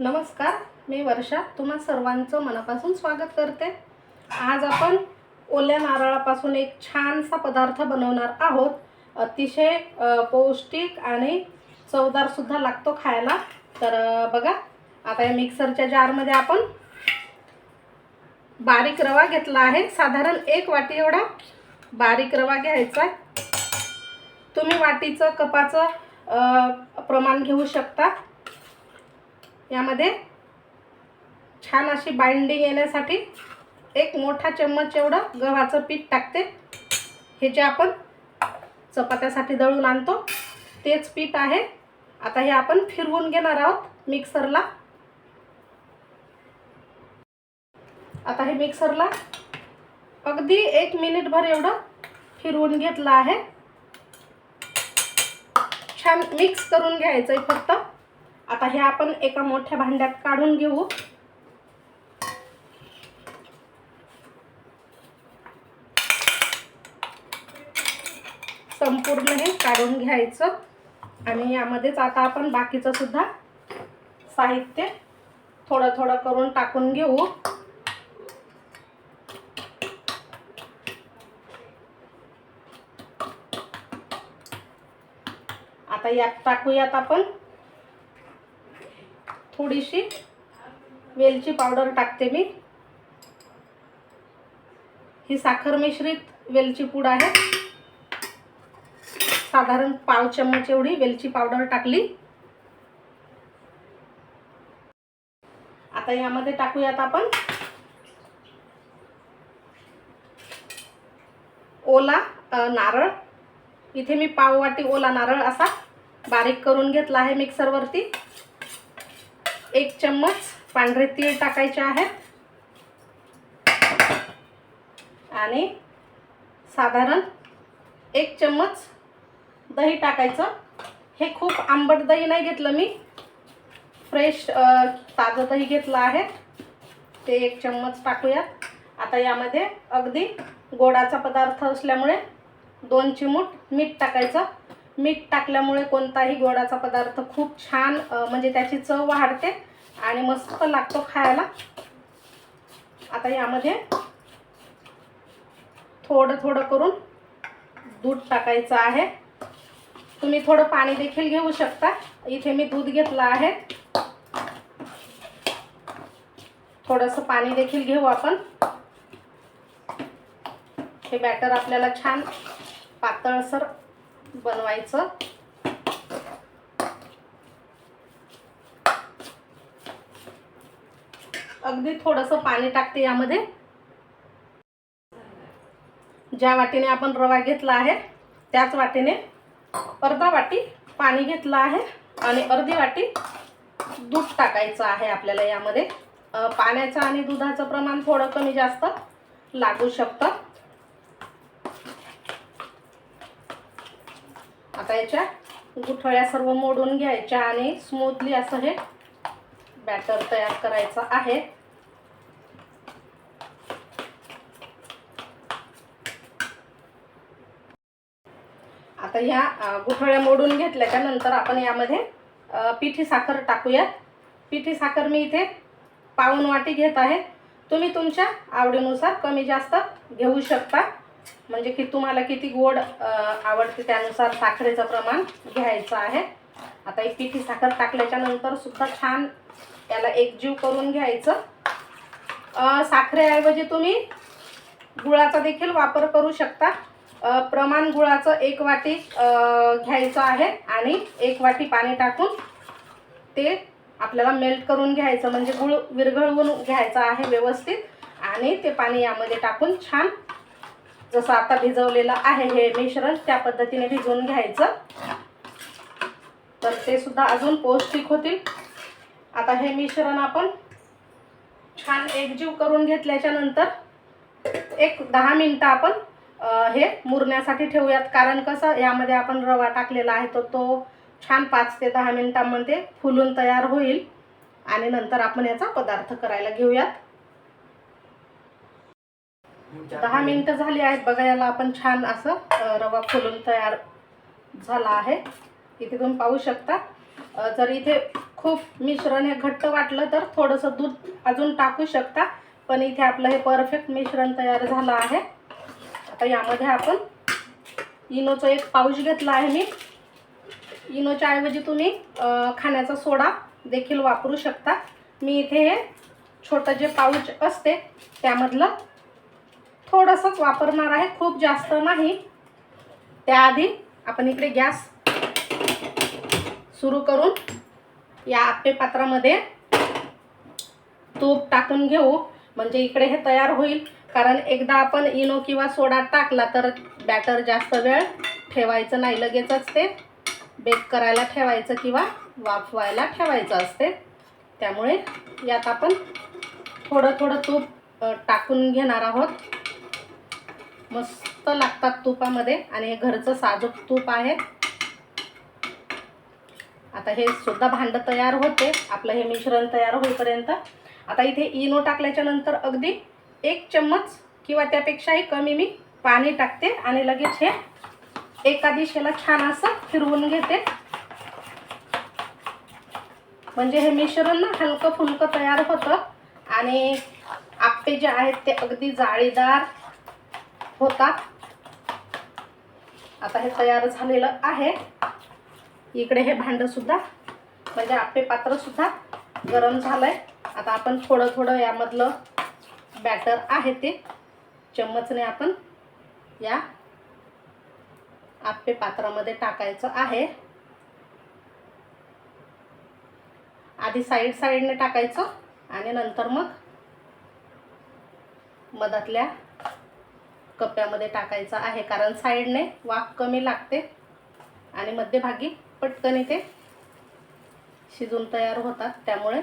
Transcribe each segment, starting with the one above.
नमस्कार मी वर्षा. तुम्हा सर्वांचं मनापासून स्वागत करते. आज आपण ओल्या नारळापासून एक छानसा पदार्थ बनवणार आहोत. अतिशय पौष्टिक आणि चवदारसुद्धा लागतो खायला. तर बघा आता या मिक्सरच्या जारमध्ये आपण बारीक रवा घेतला आहे. साधारण एक वाटी एवढा बारीक रवा घ्यायचा आहे. तुम्ही वाटीचं कपाचं प्रमाण घेऊ शकता. यामध्ये छान अशी बाइंडिंग येण्यासाठी एक मोठा चम्मच एवढं गव्हाचं पीठ टाकते. हे जे आपण चपात्यासाठी दळून आणतो तेच पीठ आहे. आता हे आपण फिरवून घेणार आहोत मिक्सरला. आता हे मिक्सरला अगदी एक मिनिटभर एवढं फिरवून घेतलं आहे. छान मिक्स करून घ्यायचं आहे फक्त. आता हे आपण एका मोठ्या भांड्यात काढून घेऊ. संपूर्ण हे काढून घ्यायचं. आणि यामध्येच आता आपण बाकीचं सुद्धा साहित्य थोडं थोडं करून टाकून घेऊ. आता यात टाकूयात आपण. थोडीशी वेलची पावडर टाकते मी. ही साखर मिश्रित वेलची पूड आहे. साधारण पाव चम्मच एवढी वेलची पावडर टाकली. आता यामध्ये टाकूयात आपण ओला नारळ. इथे मी पाव वाटी ओला नारळ असा बारीक करून घेतला आहे मिक्सरवरती. एक चम्मच पांढरे तीळ टाकायचे आहेत. आणि साधारण एक चम्मच दही टाकायचं. हे खूप आंबट दही नाही घेतलं मी. फ्रेश ताजं दही घेतलं आहे. ते एक चम्मच टाकूयात. आता यामध्ये अगदी गोडाचा पदार्थ असल्यामुळे दोन चिमूट मीठ टाकायचं. मीठ टाकल्यामुळे कोणताही गोडाचा पदार्थ खूप छान म्हणजे त्याची चव वाढते. आणि मस्त लागतो खायला. आता यामध्ये थोडं थोडं करून दूध टाकायचं आहे. तुम्ही थोडं पाणी देखील घेऊ शकता. इथे मी दूध घेतलं आहे. थोडंसं पाणी देखील घेऊ आपण. हे बॅटर आपल्याला छान पातळसर बनवायचं. अगदी थोडंसं पाणी टाकते यामध्ये. ज्या वाटीने आपण रवा घेतला आहे त्याच वाटीने अर्धा वाटी पाणी घेतलं आहे आणि अर्धी वाटी दूध टाकायचं आहे आपल्याला यामध्ये. पाण्याचं आणि दुधाचं प्रमाण थोडं कमी जास्त लागू शकतं. आता याच्या गुठळ्या सर्व मोडून घ्यायच्या आणि स्मूथली असं हे बॅटर तयार करायचं आहे. आता ह्या गुठळ्या मोडून घेतल्याच्या नंतर आपण यामध्ये पिठी साखर टाकूयात. पिठी साखर मी इथे पाऊन वाटी घेत आहे. तुम्ही तुमच्या आवडीनुसार कमी जास्त घेऊ शकता. म्हणजे की तुम्हाला किती गोड आवडते त्यानुसार साखरेचं प्रमाण घ्यायचं आहे. आता एक पिठी साखर टाकल्याच्या नंतर सुद्धा छान याला एकजीव करून घ्यायचं. साखरेऐवजी तुम्ही गुळाचा देखील वापर करू शकता. प्रमाण गुळाचं एक वाटी घ्यायचं आहे आणि एक वाटी पाणी टाकून ते आपल्याला मेल्ट करून घ्यायचं. म्हणजे गुळ विरघळवून घ्यायचं आहे व्यवस्थित आणि ते पाणी यामध्ये टाकून छान जसं आता भिजवलेलं आहे हे मिश्रण त्या पद्धतीने भिजवून घ्यायचं. तर ते सुद्धा अजून पौष्टिक होतील. आता हे मिश्रण आपण छान एकजीव करून घेतल्याच्या नंतर एक दहा मिनटं आपण हे मुरण्यासाठी ठेवूयात. कारण कसं यामध्ये आपण रवा टाकलेला आहे तर तो छान पाच ते दहा मिनटांमध्ये फुलून तयार होईल. आणि नंतर आपण याचा पदार्थ करायला घेऊयात. दहा मिनटं झाली आहेत. बघा याला आपण छान असं रवा फुलून तयार झाला आहे. इथे तुम्ही पाहू शकता. जर इथे खूप मिश्रण हे घट्ट वाटलं तर थोडंसं दूध अजून टाकू शकता. पण इथे आपलं हे परफेक्ट मिश्रण तयार झालं आहे. आता यामध्ये आपण इनोचं एक पाऊच घेतला आहे मी. इनोच्या ऐवजी तुम्ही खाण्याचा सोडा देखील वापरू शकता. मी इथे हे छोटं जे पाऊच असते त्यामधलं थोडंसंच वापरणार आहे. खूप जास्त नाही. त्याआधी आपण इकडे गॅस सुरू करून या आप्पे पात्रामध्ये तूप टाकून घेऊ. म्हणजे इकडे हे तयार होईल. कारण एकदा आपण इनो किंवा सोडा टाकला तर बॅटर जास्त वेळ ठेवायचं नाही. लगेचच ते बेक करायला ठेवायचं किंवा वाफवायला ठेवायचं असते. त्यामुळे यात आपण थोडं थोडं तूप टाकून घेणार आहोत. मस्त लागतात तुपामध्ये. आणि हे घरचं साजूक तूप आहे. आता हे सुद्धा भांडं तयार होते. आपलं हे मिश्रण तयार होईपर्यंत. आता इथे इनो टाकल्याच्या नंतर अगदी एक चम्मच किंवा त्यापेक्षाही कमी मी पाणी टाकते आणि लगेच हे एका दिशेला छान असं फिरवून घेते. म्हणजे हे मिश्रण ना हलकं फुलकं तयार होतं. आणि आप्पे जे आहेत ते अगदी जाळीदार होतात. आता हे तयार झालेलं आहे. इकडे हे भांडंसुद्धा म्हणजे आप्पे पात्रसुद्धा गरम गरम झालंय. आता आपण थोडं थोडं यामधलं बॅटर आहे ते. चम्मचने आपण या आप्पे पात्रामध्ये टाकायचं आहे. आधी साईड साईडने टाकायचं आणि नंतर मग मधातल्या कप्प्यामध्ये टाकायचं आहे कारण साईडने वाफ कमी लागते आणि मध्यभागी पटकन इथे शिजून तयार होतात. त्यामुळे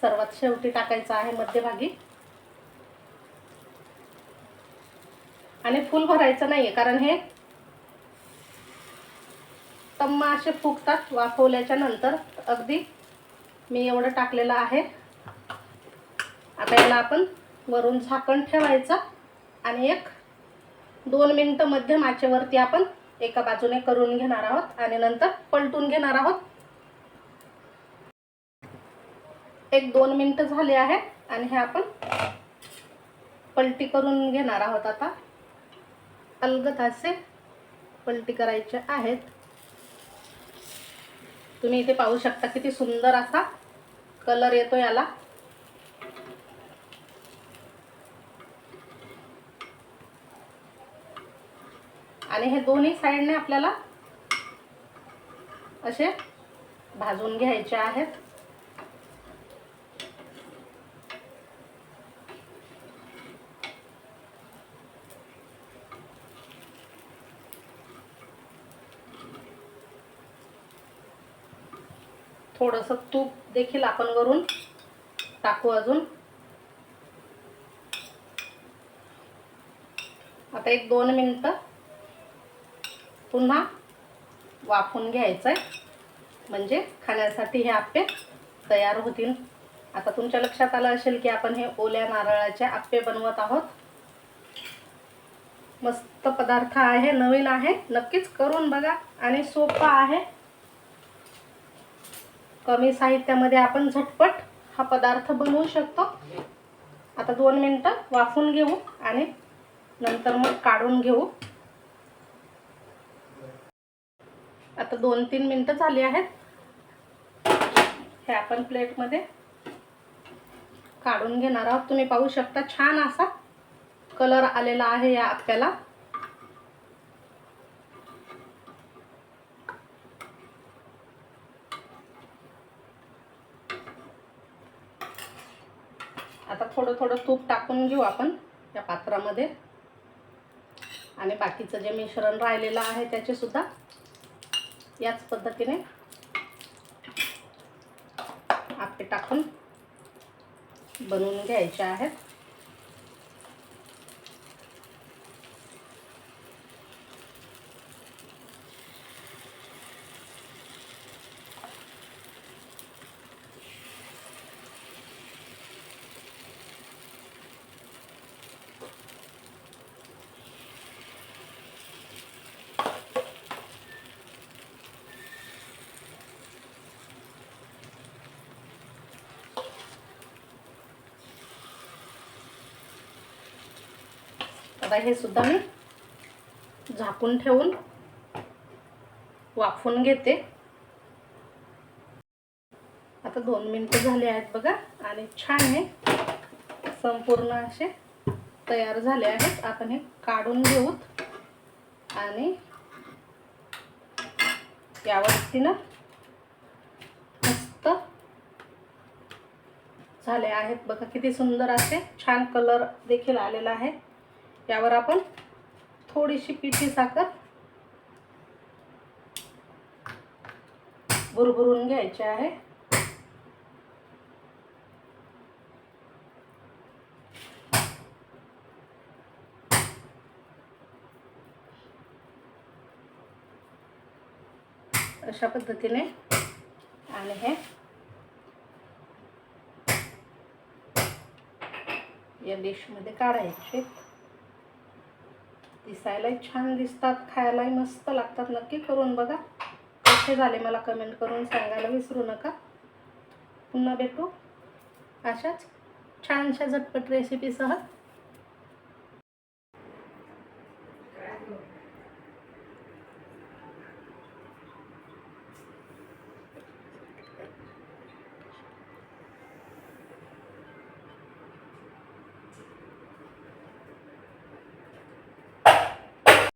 सर्वात शेवटी टाकायचं आहे मध्यभागी. आणि फुल भरायचं नाही आहे कारण हे तम्मा असे फुगतात वाफवल्याच्या नंतर. अगदी मी एवढं टाकलेलं आहे. आता याला आपण वरून झाकण ठेवायचं. आणि एक दोन मिनटं मध्यम आचेवरती आपण एका बाजूने करून घेणार आहोत आणि नंतर पलटून घेणार आहोत. एक दोन मिनटं झाले आहे आणि हे आपण पलटी करून घेणार आहोत आता. अलगद असे पलटी करायचे आहेत. तुम्ही इथे पाहू शकता किती सुंदर असा कलर येतो याला. आणि हे दोन्ही साईडने आपल्याला असे भाजून घ्यायचे आहेत. थोडंसं तूप देखील आपण वरून टाकू अजून. आता एक दोन मिनटं पुन्हा वाफून घ्यायचं आहे म्हणजे खाण्यासाठी हे आप्पे तयार होतील. आता तुमच्या लक्षात आलं असेल की आपण हे ओल्या नारळाचे आप्पे बनवत आहोत. मस्त पदार्थ आहे नवीन आहे. नक्कीच करून बघा आणि सोपा आहे. कमी साहित्यामध्ये आपण झटपट हा पदार्थ बनवू शकतो. आता दोन मिनटं वाफून घेऊ आणि नंतर मग काढून घेऊ. दोन तीन मिनटं झाली आहेत. हे आपण प्लेटमध्ये काढून घेणार आहोत. तुम्ही पाहू शकता छान असा कलर आलेला आहे या आप्याला. आता थोडं थोडं तूप टाकून घेऊ आपण या पात्रामध्ये. आणि बाकीचं जे मिश्रण राहिलेलं आहे त्याचे सुद्धा याच पद्धतीने आपे टाकून बनवून घ्यायचे आहेत. आता हे सुद्धा मी झाकून ठेवून वाफवून घेते. आता दोन मिनटं झाले आहेत बघा आणि छान हे संपूर्ण असे तयार झाले आहेत. आपण हे काढून घेऊत आणि यावरती ना मस्त झाले आहेत. बघा किती सुंदर असे छान कलर देखील आलेला आहे. त्यावर आपण थोडीशी पिठी साखर भुरभुरून घ्यायची आहे. अशा पद्धतीने आणि हे या डिशमध्ये काढायचे. दिसायलाही छान दिसतात खायलाही मस्त लागतात. नक्की करून बघा. कसे झाले मला कमेंट करून सांगायला विसरू नका. पुन्हा भेटू. अशाच छानशा झटपट रेसिपीसह